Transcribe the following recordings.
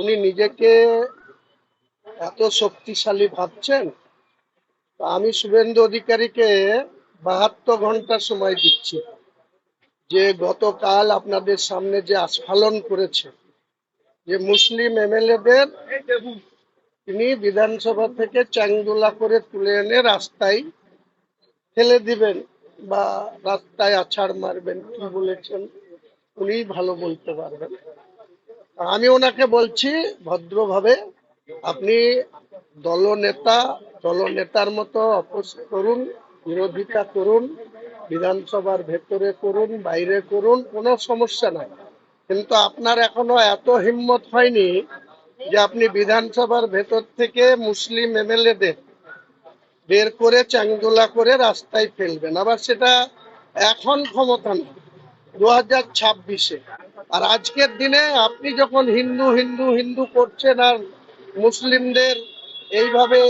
উনি নিজেকে এত শক্তিশালী ভাবছেন? আমি শুভেন্দু অধিকারীকে বাহাত্তর ঘণ্টা সময় দিচ্ছি। যে গতকাল আপনাদের সামনে যে আস্ফালন করেছে, যে মুসলিম এমএলএদের তিনি বিধানসভা থেকে চ্যাংদোলা করে তুলে এনে রাস্তায় ফেলে দিবেন বা রাস্তায় আছাড় মারবেন, কি বলেছেন উনি ভালো বলতে পারবেন। আমি ওনাকে বলছি ভদ্রভাবে, আপনি দলনেতা দলনেতার মতো অপোজ করুন, বিরোধিতা করুন, বিধানসভার ভেতরে করুন, বাইরে করুন, কোনো সমস্যা নাই। কিন্তু আপনার এখনও এত হিম্মত হয়নি যে আপনি বিধানসভার ভেতর থেকে মুসলিম এমএলএদের বের করে চাংদোলা করে রাস্তায় ফেলবেন। আবার সেটা এখন ক্ষমতা নেই, দু হাজার ছাব্বিশে। আর আজকের দিনে আপনি যখন হিন্দু হিন্দু হিন্দু করছেন আর মুসলিমদের এইভাবে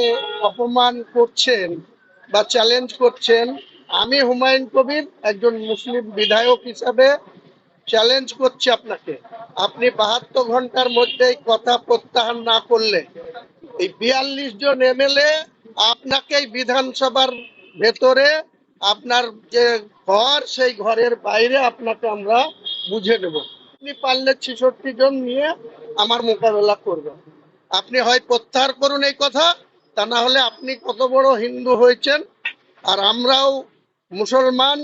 অপমান করছেন বা চ্যালেঞ্জ করছেন, আমি হুমায়ুন কবির একজন মুসলিম বিধায়ক হিসাবে চ্যালেঞ্জ করছি আপনাকে। আপনি বাহাত্তর ঘণ্টার মধ্যে এই কথা প্রত্যাহার না করলে, এই বিয়াল্লিশ জন এমএলএ আপনাকে বিধানসভার ভেতরে আপনার যে ঘর, সেই ঘরের বাইরে আপনাকে আমরা বুঝে নেব। আপনি পারলে ছেষট্টি জন নিয়ে আমার মোকাবেলা করবেন। আপনি হয় প্রত্যাহার করুন এই কথা, তা না হলে আপনি কত বড় হিন্দু হয়েছেন, আর আমরাও মুসলমান,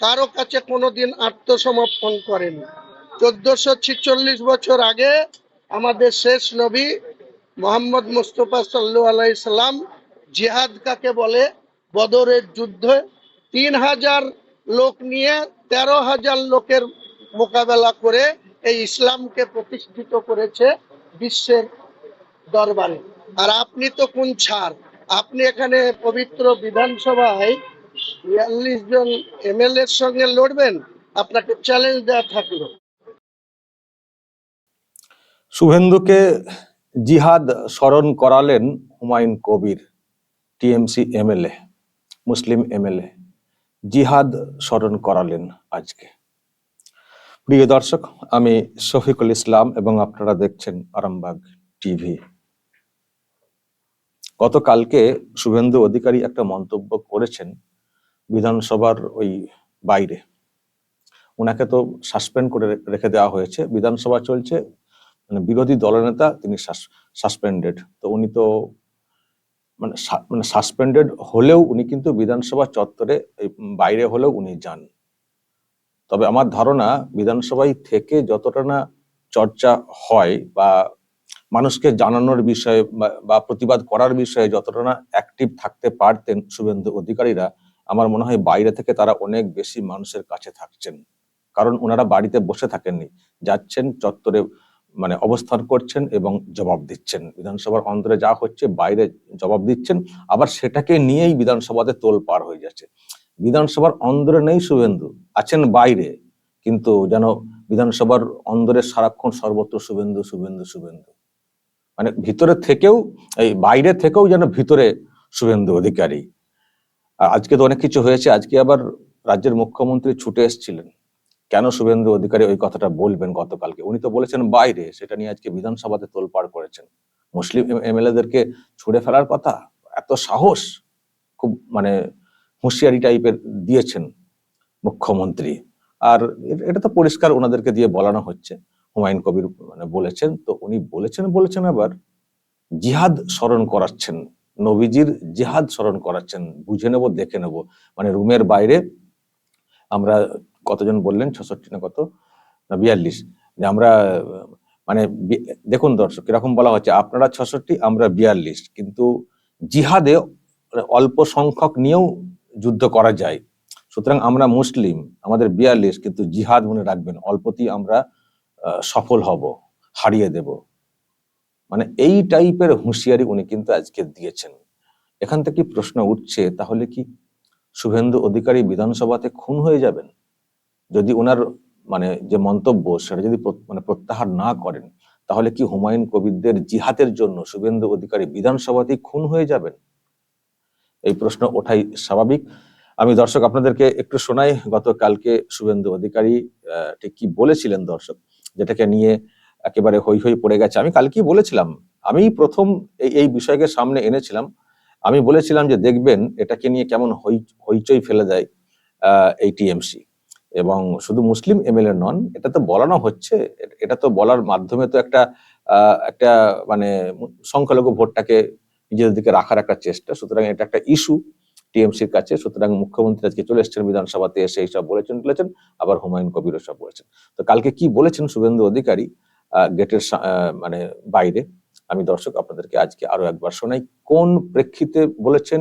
কারও কাছে কোনোদিন আত্মসমর্পণ করেনি। চোদ্দশো ছিচল্লিশ বছর আগে আমাদের শেষ নবী মোহাম্মদ মুস্তফা সাল্লু আলাইসাল্লাম জিহাদ কাকে বলে? বদরের যুদ্ধে। তিন হাজার লোক নিয়ে তেরো হাজার লোকের মোকাবেলা করে এই ইসলামকে প্রতিষ্ঠিত করেছে বিশ্বের দরবারে। আর আপনি তো কোন ছাড়? আপনি এখানে পবিত্র বিধানসভায় বিয়াল্লিশ জন এমএলএর সঙ্গে লড়বেন, আপনাকে চ্যালেঞ্জ দেওয়া থাকল। শুভেন্দুকে জিহাদ স্মরণ করালেন হুমায়ুন কবির, টিএমসি এমএলএ, মুসলিম এমএলএ। জিহাদ স্মরণ করালেন আজকে। প্রিয় দর্শক, আমি শফিকুল ইসলাম এবং আপনারা দেখছেন আরামবাগ টিভি। গতকালকে শুভেন্দু অধিকারী একটা মন্তব্য করেছেন বিধানসভার ওই বাইরে। ওনাকে তো সাসপেন্ড করে রেখে দেওয়া হয়েছে। বিধানসভা চলছে মানে বিরোধী দলনেতা তিনি সাসপেন্ডেড। তো উনি তো মানে মানে সাসপেন্ডেড হলেও উনি কিন্তু বিধানসভা চত্বরে বাইরে হলেও উনি যান। তবে আমার ধারণা বিধানসভায় থেকে যতটা না চর্চা হয় বা মানুষকে জানানোর বিষয়ে বা- প্রতিবাদ করার বিষয়ে যতটা না অ্যাক্টিভ থাকতে পারতেন শুভেন্দু অধিকারীরা, আমার মনে হয় বাইরে থেকে তারা অনেক বেশি মানুষের কাছে থাকছেন। কারণ ওনারা বাড়িতে বসে থাকেননি, যাচ্ছেন, চত্বরে মানে অবস্থান করছেন এবং জবাব দিচ্ছেন। বিধানসভার অন্তরে যা হচ্ছে বাইরে জবাব দিচ্ছেন, আবার সেটাকে নিয়েই বিধানসভাতে তোল পার হয়ে যাচ্ছে। বিধানসভার অন্দরে নেই শুভেন্দু, আছেন বাইরে, কিন্তু যেন বিধানসভার অন্দরে সারাক্ষণ সর্বত্র শুভেন্দু শুভেন্দু শুভেন্দু। মানে ভিতরে থেকেও, এই বাইরে থেকেও যেন ভিতরে শুভেন্দু অধিকারী। আজকে তো অনেক কিছু হয়েছে, আজকে আবার রাজ্যের মুখ্যমন্ত্রী ছুটে এসেছিলেন। কেন শুভেন্দু অধিকারী ওই কথাটা বলবেন গতকালকে? উনি তো বলেছেন বাইরে, সেটা নিয়ে আজকে বিধানসভাতে তোলপাড় করেছেন। মুসলিম এমএলএ দেরকে ছুড়ে ফেলার কথা? এত সাহস? খুব মানে হুঁশিয়ারি টাইপের দিয়েছেন মুখ্যমন্ত্রী। আর এটা তো পরিষ্কার ওনাদেরকে দিয়ে বলানো হচ্ছে। হুমায়ুন কবির মানে বলেছেন, তো উনি বলেছেন বলেছেন আবার জিহাদ স্মরণ করাচ্ছেন, নবীজির জিহাদ স্মরণ করাচ্ছেন, বুঝে নেব, দেখে নেব। মানে রুমের বাইরে আমরা কতজন বললেন, ছষট্টি না কত? না, বিয়াল্লিশ। যে আমরা মানে দেখুন দর্শক এরকম বলা হচ্ছে, আপনারা ছষট্টি, আমরা বিয়াল্লিশ। কিন্তু জিহাদে অল্প সংখ্যক নিয়েও যুদ্ধ করা যায়। সুতরাং আমরা মুসলিম, আমাদের বিয়াল্লিশ, কিন্তু জিহাদ মনে রাখবেন, অল্পতেই আমরা সফল হব, হারিয়ে দেব। মানে এই টাইপের হুঁশিয়ারি উনি কিন্তু আজকে দিয়েছেন। এখান থেকে প্রশ্ন উঠছে, তাহলে কি শুভেন্দু অধিকারী বিধানসভাতে খুন হয়ে যাবেন? যদি ওনার মানে যে মন্তব্য, সেটা যদি মানে প্রত্যাহার না করেন, তাহলে কি হুমায়ুন কবিরদের জিহাদের জন্য শুভেন্দু অধিকারী বিধানসভাতেই খুন হয়ে যাবেন? এই প্রশ্ন ওঠাই স্বাভাবিক। আমি দর্শক আপনাদেরকে একটু শোনাই, গতকালকে শুভেন্দু অধিকারী ঠিক কি বলেছিলেন দর্শক, যেটাকে নিয়ে একেবারে হই হই পড়ে গেছে। আমি কালকেই বলেছিলাম আমি প্রথম এই বিষয়কে সামনে এনেছিলাম। আমি বলেছিলাম যে দেখবেন, এটাকে নিয়ে কেমন হই হইচই ফেলে দেয় এই টিএমসি এবং শুধু মুসলিম এমএলএ নন, এটা তো বলানো হচ্ছে, এটা তো বলার মাধ্যমে তো একটা একটা মানে সংখ্যালঘু ভোটটাকে নিজেদের দিকে রাখার একটা চেষ্টা। সুতরাং এটা একটা ইস্যু টিএমসির কাছে। সুতরাং মুখ্যমন্ত্রী আজকে চলে এসেছেন বিধানসভাতে, এসে এইসব বলেছেন বলেছেন আবার হুমায়ুন কবিরও সব বলেছেন। তো কালকে কি বলেছেন শুভেন্দু অধিকারী গেটের মানে বাইরে? আমি দর্শক আপনাদেরকে আজকে আরও একবার শোনাই, কোন প্রেক্ষিতে বলেছেন,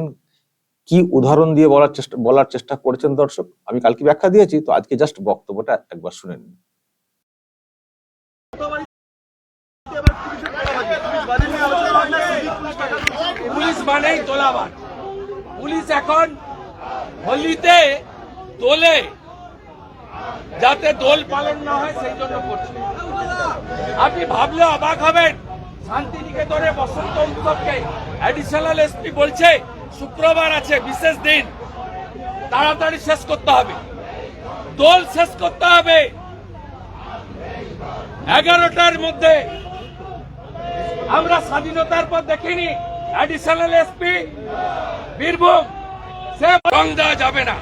কি উদাহরণ দিয়ে বলার চেষ্টা বলার চেষ্টা করেছেন দর্শক? আমি কালকে ব্যাখ্যা দিয়েছি, তো আজকে জাস্ট বক্তব্যটা একবার শুনে নিন। মানেই তোলাবাজ পুলিশ এখন হোলিতে দোলে, যাতে দোল পালন না হয়, সেই জন্য করছে। আপনি ভাবলে অবাক হবেন, শান্তিনিকেতনে বসন্ত উৎসবকে অ্যাডিশনাল এসপি বলছে, শুক্রবার আছে, বিশেষ দিন। তাড়াতাড়ি শেষ করতে হবে। দোল শেষ করতে হবে। এগারোটার মধ্যে। আমরা স্বাধীনতার পর দেখিনি। অ্যাডিশনাল এসপি বীরভূম সে দেওয়া যাবে না।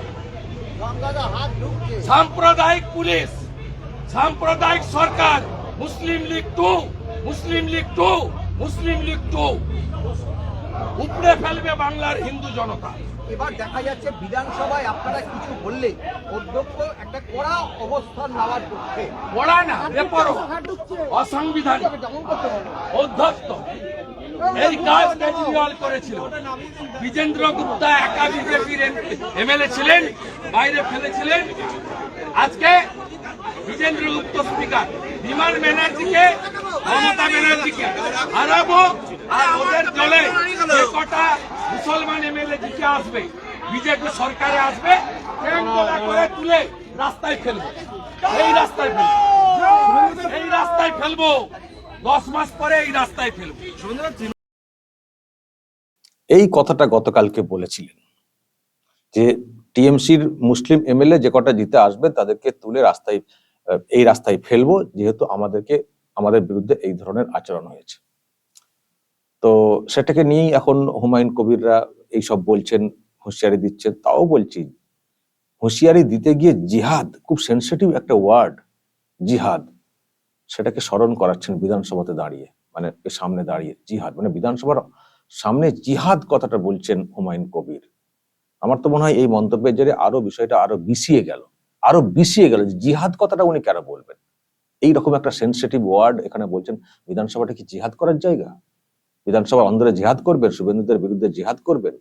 সাম্প্রদায়িক পুলিশ সাম্প্রদায়িক সরকার Muslim League two Muslim League two Muslim League two. উপড়ে ফেলবে বাংলার হিন্দু জনতা। এবার দেখা যাচ্ছে বিধানসভায় আপনারা কিছু বললে অধ্যক্ষ একটা কড়া অবস্থান নেওয়ার পক্ষে। পড়া না অসাংবিধানিক অধ্যক্ষ। এই কাজ কেজরিওয়াল করেছিল। বিজেন্দ্র গুপ্তা একা বিজেপির এমএলএ ছিলেন, বাইরে ফেলেছিলেন। আজকে বিজেন্দ্র গুপ্ত স্পিকার, বিমান ব্যানার্জিকে, মমতা ব্যানার্জিকে হারাবো আর ওদের দলে কটা মুসলমান এমএলএ জিতে আসবে, বিজেপি সরকারে আসবে করে তুলে রাস্তায় ফেলব। এই রাস্তায় ফেলব। এই রাস্তায় ফেলব। দশ মাস পরে এই রাস্তায় ফেলব। এই কথাটা গতকালকে বলেছিলেন যে টিএমসির মুসলিম এমএলএ যে কটা জিতে আসবে তাদেরকে তুলে রাস্তায় এই রাস্তায় ফেলব, যেহেতু আমাদেরকে, আমাদের বিরুদ্ধে এই ধরনের আচরণ হয়েছে। তো সেটাকে নিয়েই এখন হুমায়ুন কবিররা এইসব বলছেন, হুঁশিয়ারি দিচ্ছেন, তাও বলছি, হুঁশিয়ারি দিতে গিয়ে জিহাদ, খুব সেন্সিটিভ একটা ওয়ার্ড জিহাদ। সেটাকে স্মরণ করাচ্ছেন বিধানসভাতে দাঁড়িয়ে মানে সামনে দাঁড়িয়ে জিহাদ। মানে বিধানসভার সামনে জিহাদ কথাটা বলছেন হুমায়ুন কবির। আমার তো মনে হয় এই মন্তব্যের জেরে আরও বিষয়টা আরও বিছিয়ে গেল। আরও বিছিয়ে গেল জিহাদ কথাটা উনি কেন বলবেন? এই রকম একটা সেন্সিটিভ ওয়ার্ড এখানে বলছেন, বিধানসভাটা কি জিহাদ করার জায়গা? বিধানসভার অন্দরে জিহাদ করবেন, শুভেন্দুদের বিরুদ্ধে জিহাদ করবেন?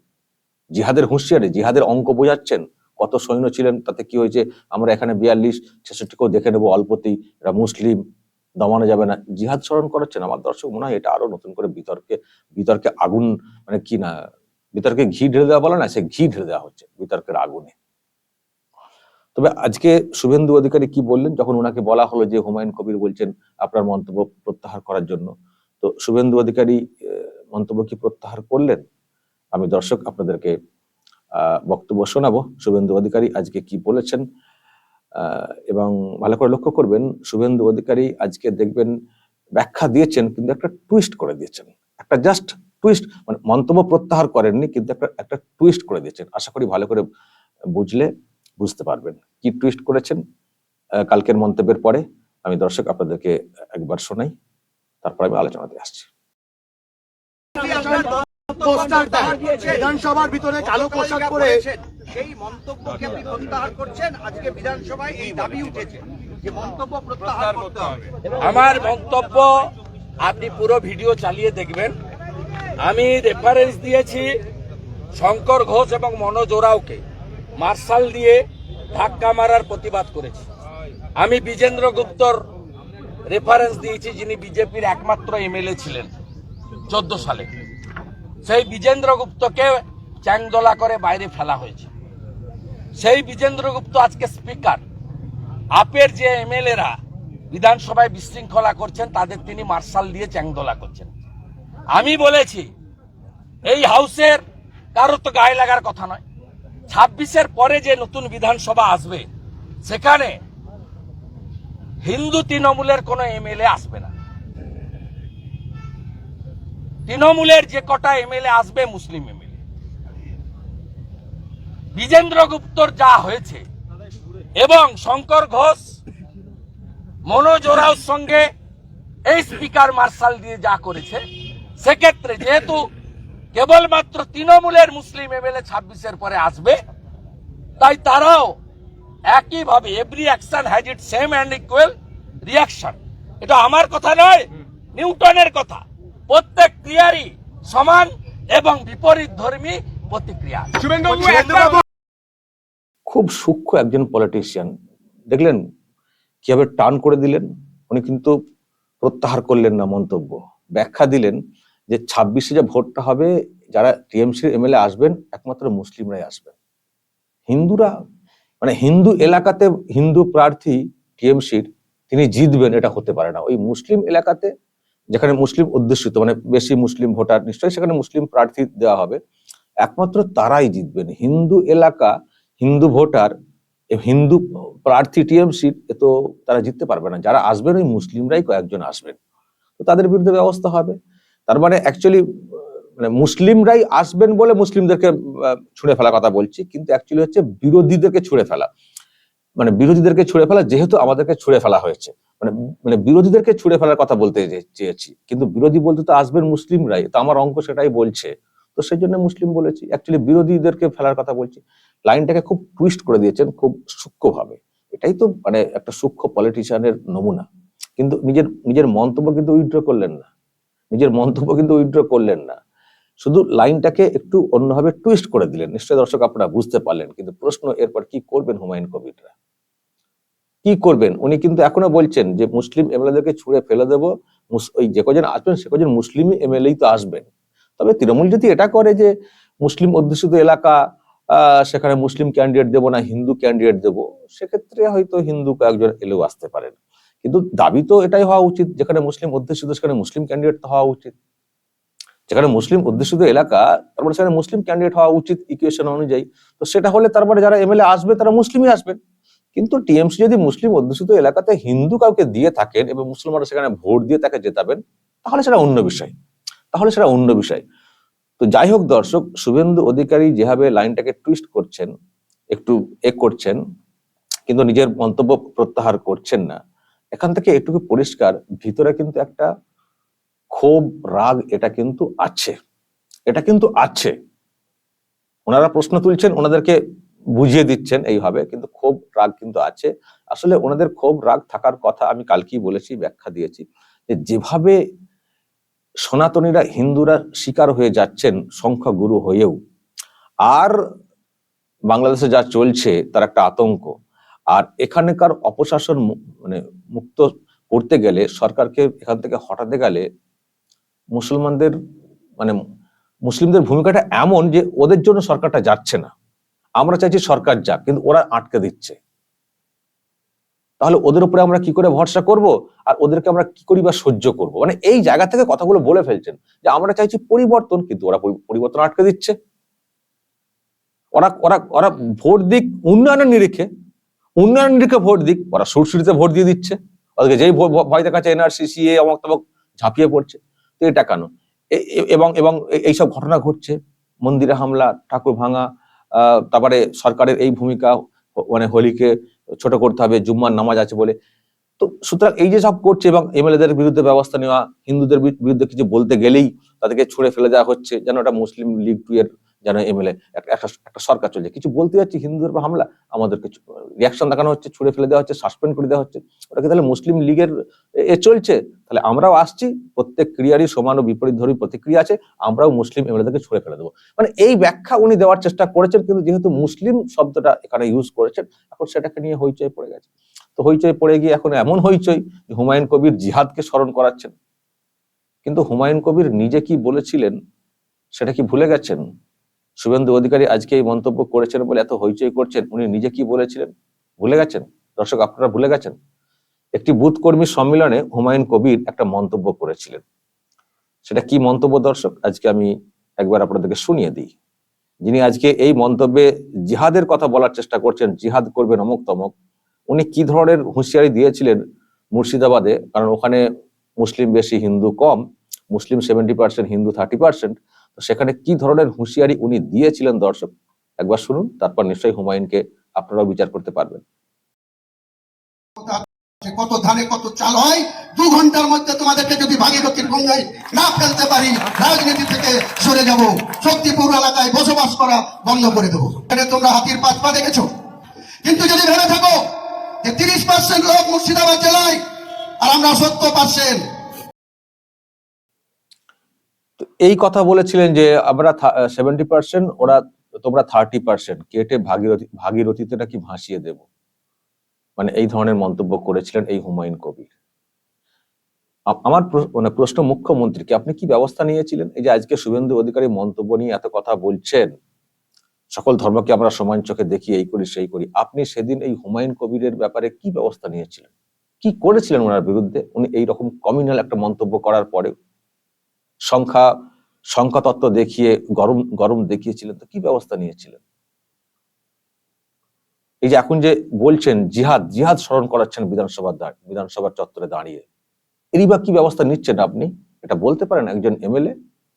জিহাদের হুঁশিয়ারি, জিহাদের অঙ্ক বোঝাচ্ছেন? কত সৈন্য ছিলেন, তাতে কি হয়েছে? আমরা এখানে বিয়াল্লিশ, ছেষট্টিকেও দেখে নেব অল্পতেই, এরা মুসলিম দমানো যাবে না। জিহাদ স্মরণ করাচ্ছেন আমার দর্শক, মনে হয় এটা আরও নতুন করে বিতর্কে বিতর্কে আগুন মানে কি না, বিতর্কে ঘি ঢেলে দেওয়া বলে না, সে ঘি ঢেলে দেওয়া হচ্ছে বিতর্কের আগুনে। তবে আজকে শুভেন্দু অধিকারী কি বললেন? যখন ওনাকে বলা হলো যে হুমায়ুন কবির বলছেন আপনার মন্তব্য প্রত্যাহার করার জন্য, তো শুভেন্দু অধিকারী মন্তব্য কি প্রত্যাহার করলেন? আমি দর্শক আপনাদেরকে বক্তব্য শোনাবো। শুভেন্দু অধিকারী আজকে কি বলেছেন? এবং ভালো করে লক্ষ্য করবেন, শুভেন্দু অধিকারী আজকে দেখবেন ব্যাখ্যা দিয়েছেন, কিন্তু একটা টুইস্ট করে দিয়েছেন। একটা জাস্ট টুইস্ট মানে মন্তব্য প্রত্যাহার করেননি, কিন্তু একটা একটা টুইস্ট করে দিয়েছেন। আশা করি ভালো করে বুঝলে, বুঝতে পারবেন। কি টুইস্ট করেছেন? কালকের মন্তব্যের পরে আমি দর্শক আপনাদেরকে একবার শোনাই, তারপর আমি আলোচনাতে আসছি। পোস্টার বিধানসভার ভিতরে কালো পোশাক পরে সেই মন্তব্যকে আপনি প্রত্যাহার করছেন আজকে বিধানসভায় এই দাবি উঠেছে যে মন্তব্য প্রত্যাহার করতে হবে। আমার মন্তব্য আপনি পুরো ভিডিও চালিয়ে দেখবেন। আমি রেফারেন্স দিয়েছি শঙ্কর ঘোষ এবং মনোজ ওরাওকে। মার্শাল দিয়ে ধাক্কা মারার প্রতিবাদ করেছি। আমি বিজেন্দ্র গুপ্তর রেফারেন্স দিয়েছি যিনি বিজেপির একমাত্র এমএলএ ছিলেন চোদ্দ সালে। সেই বিজেন্দ্র গুপ্তকে চ্যাংদোলা করে বাইরে ফেলা হয়েছে। সেই বিজেন্দ্র গুপ্ত আজকে স্পিকার। আপের যে এমএলএরা বিধানসভায় বিশৃঙ্খলা করছেন, তাদের তিনি মার্শাল দিয়ে চ্যাংদোলা করছেন। আমি বলেছি, এই হাউসের কারও তো গায়ে লাগার কথা নয়। ছাব্বিশের পরে যে নতুন বিধানসভা আসবে, সেখানে হিন্দু তৃণমূলের কোনো এমএলএ আসবে না। তৃণমূলের যে কটা এমএলএ আসবে মুসলিম এমএলএ। বিজেন্দ্র গুপ্তর যা হয়েছে, এবং শঙ্কর ঘোষ, মনোজ ওরাওর সঙ্গে এই স্পিকার মার্শাল দিয়ে যা করেছে, সেক্ষেত্রে যেহেতু কেবলমাত্র তৃণমূলের মুসলিম এমএলএ ছাব্বিশের পরে আসবে, তাই তারাও একইভাবে every action has it same and equal reaction এটা আমার কথা নয়, নিউটনের কথা। প্রত্যেক ক্রিয়ারই সমান এবং বিপরীত ধর্মী প্রতিক্রিয়া। খুব সূক্ষ্ম একজন পলিটিশিয়ান দেখলেন? কীভাবে টান করে দিলেন? উনি কিন্তু প্রত্যাহার করলেন না মন্তব্য। ব্যাখ্যা দিলেন যে ছাব্বিশে যে ভোটটা হবে যারা টিএমসির এমএলএ আসবেন একমাত্র মুসলিমরাই আসবেন। হিন্দুরা মানে হিন্দু এলাকাতে হিন্দু প্রার্থী টিএমসির তিনি জিতবেন এটা হতে পারে না। ওই মুসলিম এলাকাতে যেখানে মুসলিম অধ্যুষিত মানে বেশি মুসলিম ভোটার নিশ্চয়ই, সেখানে মুসলিম প্রার্থী দেওয়া হবে। একমাত্র তারাই জিতবেন। হিন্দু এলাকা, হিন্দু ভোটার, হিন্দু প্রার্থী টিএমসির এ তো তারা জিততে পারবে না। যারা আসবেন, ওই মুসলিমরাই কয়েকজন আসবেন। তো তাদের বিরুদ্ধে ব্যবস্থা হবে। তার মানে অ্যাকচুয়ালি মানে মুসলিমরাই আসবেন বলে মুসলিমদেরকে ছুঁড়ে ফেলা কথা বলছি, কিন্তু অ্যাকচুয়ালি হচ্ছে বিরোধীদেরকে ছুঁড়ে ফেলা। মানে বিরোধীদেরকে ছুঁড়ে ফেলা যেহেতু আমাদেরকে ছুঁড়ে ফেলা হয়েছে। মানে মানে বিরোধীদেরকে ছুঁড়ে ফেলার কথা বলতে চেয়েছি। কিন্তু বিরোধী বলতে তো আসবেন মুসলিমরাই, তো আমার অঙ্ক সেটাই বলছে। তো সেই জন্য মুসলিম বলেছি অ্যাকচুয়ালি বিরোধীদেরকে ফেলার কথা বলছি। লাইনটাকে খুব টুইস্ট করে দিয়েছেন খুব সূক্ষ্মভাবে। এটাই তো মানে একটা সূক্ষ্ম পলিটিশিয়ানের নমুনা। কিন্তু নিজের নিজের মন্তব্য কিন্তু উইথড্র করলেন না। নিজের মন্তব্য কিন্তু উইথড্র করলেন না। শুধু লাইনটাকে একটু অন্যভাবে টুইস্ট করে দিলেন। নিশ্চয়ই দর্শক আপনারা বুঝতে পারলেন, কিন্তু প্রশ্ন এরপর কি করবেন হুমায়ুন কবিররা? কি করবেন? উনি কিন্তু এখনও বলছেন যে মুসলিম এমএলএদেরকে ছুঁড়ে ফেলে দেবো ওই যে কজন আসবেন সে কজন মুসলিম এমএলএই তো আসবেন। তবে তৃণমূল যদি এটা করে যে মুসলিম অধ্যুষিত এলাকা সেখানে মুসলিম ক্যান্ডিডেট দেবো না, হিন্দু ক্যান্ডিডেট দেবো, সেক্ষেত্রে হয়তো হিন্দু কয়েকজন এলেও আসতে পারেন। কিন্তু দাবি তো এটাই হওয়া উচিত, যেখানে মুসলিম অধ্যুষিত, সেখানে মুসলিম ক্যান্ডিডেট হওয়া উচিত। যেখানে মুসলিম অধ্যুষিত এলাকা তারপরে সেখানে মুসলিম ক্যান্ডিডেট হওয়া উচিত ইকুয়েশন অনুযায়ী। তো সেটা হলে তারপরে যারা এমএলএ আসবে, তারা মুসলিমই আসবেন কিন্তু টিএমসি যদি মুসলিম অধ্যুষিত এলাকাতে হিন্দু কাউকে দিয়ে থাকেন এবং মুসলমানরা সেখানে ভোট দিয়ে তাকে জেতাবেন, তাহলে সেটা অন্য বিষয়। তাহলে সেটা অন্য বিষয়। তো যাই হোক দর্শক, শুভেন্দু অধিকারী যেভাবে লাইনটাকে টুইস্ট করছেন, একটু এ করছেন, কিন্তু নিজের মন্তব্য প্রত্যাহার করছেন না। এখান থেকে একটু পরিষ্কার, ভিতরে কিন্তু একটা ক্ষোভ রাগ এটা কিন্তু আছে। এটা কিন্তু আছে। ওনারা প্রশ্ন তুলছেন, ওনাদেরকে বুঝিয়ে দিচ্ছেন এইভাবে, কিন্তু ক্ষোভ রাগ কিন্তু আছে। আসলে ওনাদের ক্ষোভ রাগ থাকার কথা আমি কালকেই বলেছি, ব্যাখ্যা দিয়েছি, যে যেভাবে সনাতনীরা, হিন্দুরা শিকার হয়ে যাচ্ছেন সংখ্যাগুরু হয়েও, আর বাংলাদেশে যা চলছে তার একটা আতঙ্ক, আর এখানকার অপশাসন মানে মুক্ত করতে গেলে, সরকারকে এখান থেকে হটাতে গেলে মুসলমানদের মানে মুসলিমদের ভূমিকাটা এমন যে ওদের জন্য সরকারটা যাচ্ছে না। আমরা চাইছি সরকার যাক, কিন্তু ওরা আটকে দিচ্ছে। তাহলে ওদের উপরে আমরা কি করে ভরসা করব? আর ওদেরকে আমরা কি করি বা সহ্য করব? মানে এই জায়গা থেকে কথাগুলো বলে ফেলছেন যে আমরা চাইছি পরিবর্তন, কিন্তু ওরা পরিবর্তন আটকে দিচ্ছে। ওরা ওরা ওরা ভোট দিক উন্নয়নের নিরিখে উন্নয়নের নিরিখে ভোট দিক, ওরা সুরসুরিতে ভোট দিয়ে দিচ্ছে। ওদেরকে যেই ভয় দেখাচ্ছে, এনআরসি, সিএ অমক তমক ঝাঁপিয়ে পড়ছে। তো এটা কেন এ- এ- এবং এবং এইসব ঘটনা ঘটছে। মন্দিরে হামলা, ঠাকুর ভাঙা তারপরে সরকারের এই ভূমিকা মানে হোলিকে ছোট করতে হবে, জুম্মার নামাজ আছে বলে। তো সুতরাং এই যে সব করছে এবং এমএলএদের বিরুদ্ধে ব্যবস্থা নেওয়া, হিন্দুদের বিরুদ্ধে কিছু বলতে গেলেই তাদেরকে ছুড়ে ফেলে দেওয়া হচ্ছে, যেন ওটা মুসলিম লীগ টু এর যেন এমএলএ একটা সরকার চলছে কিছু বলতে যাচ্ছে, হিন্দুদের উপর হামলা, আমাদেরকে রিয়াকশন দেখানো হচ্ছে, ছুড়ে ফেলে দেওয়া হচ্ছে সাসপেন্ড করে দেওয়া হচ্ছে। ওটা কি তাহলে মুসলিম লীগের, এ- চলছে? তাহলে আমরাও আসছি, প্রত্যেক ক্রিয়ারই সমান ও বিপরীত ধর্মী প্রতিক্রিয়া আছে, আমরাও মুসলিম এমএলএদেরকে ছুড়ে ফেলে দেবো। মানে এই ব্যাখ্যা উনি দেওয়ার চেষ্টা করেছেন, কিন্তু যেহেতু মুসলিম শব্দটা এখানে ইউজ করেছেন, এখন সেটাকে নিয়ে হইচই পড়ে গেছে। তো হইচই পড়ে গিয়ে এখন এমন হইচই হুমায়ুন কবির জিহাদকে স্মরণ করাচ্ছেন। কিন্তু হুমায়ুন কবির নিজে কি বলেছিলেন, সেটা কি ভুলে গেছেন? শুভেন্দু অধিকারী আজকে এই মন্তব্য করেছেন বলে এত হইচই করছেন, উনি নিজে কি বলেছিলেন? ভুলে গেছেন? দর্শক, আপনারা ভুলে গেছেন? একটি বুথ কর্মী সম্মেলনে হুমায়ুন কবির একটা মন্তব্য করেছিলেন। সেটা কি মন্তব্য দর্শক? আজকে আমি একবার আপনাদেরকে শুনিয়ে দিই। যিনি আজকে এই মন্তব্যে জিহাদের কথা বলার চেষ্টা করছেন, জিহাদ করবেন অমুক তমক, উনি কি ধরনের হুঁশিয়ারি দিয়েছিলেন মুর্শিদাবাদে? কারণ ওখানে মুসলিম বেশি, হিন্দু কম, মুসলিম সেভেন্টি পার্সেন্ট হিন্দু থার্টি পার্সেন্ট সেখানে কি ধরনের হুঁশিয়ারি উনি দিয়েছিলেন দর্শক? একবার শুনুন, তারপর নিশ্চয়ই হুমায়ুনকে আপনারাও বিচার করতে পারবেন। কত ধানে কত চাল হয়, দু ঘণ্টার মধ্যে তোমাদেরকে যদি ভাগীরথীর গঙ্গায় না ফেলতে পারি, রাজনীতি থেকে সরে যাব, শক্তিপুর এলাকায় বসবাস করা বন্ধ করে দেবো। এখানে তোমরা হাতির পাঁচ পা দেখেছ? কিন্তু যদি ভেবে থাকো যে তিরিশ পার্সেন্ট লোক মুর্শিদাবাদ জেলায়, আর আমরা সত্তর পার্সেন্ট তো এই কথা বলেছিলেন যে আমরা সেভেন্টি পার্সেন্ট ওরা, তোমরা থার্টি পার্সেন্ট কেটে ভাগীরথী ভাগীরথীতে নাকি ভাসিয়ে দেব? মানে এই ধরনের মন্তব্য করেছিলেন এই হুমায়ুন কবির। আমার মানে প্রশ্ন মুখ্যমন্ত্রীকে আপনি কি ব্যবস্থা নিয়েছিলেন? এই যে আজকে শুভেন্দু অধিকারী মন্তব্য নিয়ে এত কথা বলছেন, সকল ধর্মকে আমরা সমান চোখে দেখি, এই করি, সেই করি, আপনি সেদিন এই হুমায়ুন কবিরের ব্যাপারে কি ব্যবস্থা নিয়েছিলেন? কি করেছিলেন ওনার বিরুদ্ধে? উনি এইরকম কমিউনাল একটা মন্তব্য করার পরে সংখ্যা সংখ্যা তত্ত্ব দেখিয়ে গরম গরম দেখিয়েছিলেন, তো কি ব্যবস্থা নিয়েছিলেন? এই যে এখন যে বলছেন জিহাদ জিহাদ স্মরণ করাচ্ছেন বিধানসভার বিধানসভার চত্বরে দাঁড়িয়ে। এরই বা কি ব্যবস্থা নিচ্ছেন আপনি? এটা বলতে পারেন একজন এমএলএ?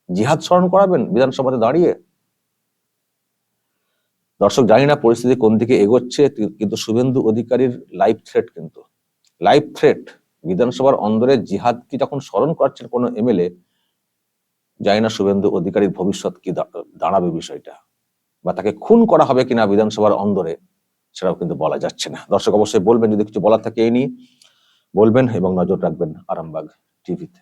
জিহাদ স্মরণ করাবেন বিধানসভাতে দাঁড়িয়ে? দর্শক, জানি না পরিস্থিতি কোন দিকে এগোচ্ছে কিন্তু শুভেন্দু অধিকারীর লাইফ থ্রেট কিন্তু। লাইফ থ্রেট বিধানসভার অন্দরে জিহাদ কি যখন স্মরণ করছেন কোনো এমএলএ জানি না শুভেন্দু অধিকারীর ভবিষ্যৎ কি দাঁড়াবে বিষয়টা, বা তাকে খুন করা হবে কিনা বিধানসভার অন্দরে সেটাও কিন্তু বলা যাচ্ছে না। দর্শক অবশ্যই বলবেন, যদি কিছু বলার থাকে এই নিয়ে। বলবেন এবং নজর রাখবেন আরামবাগ টিভিতে।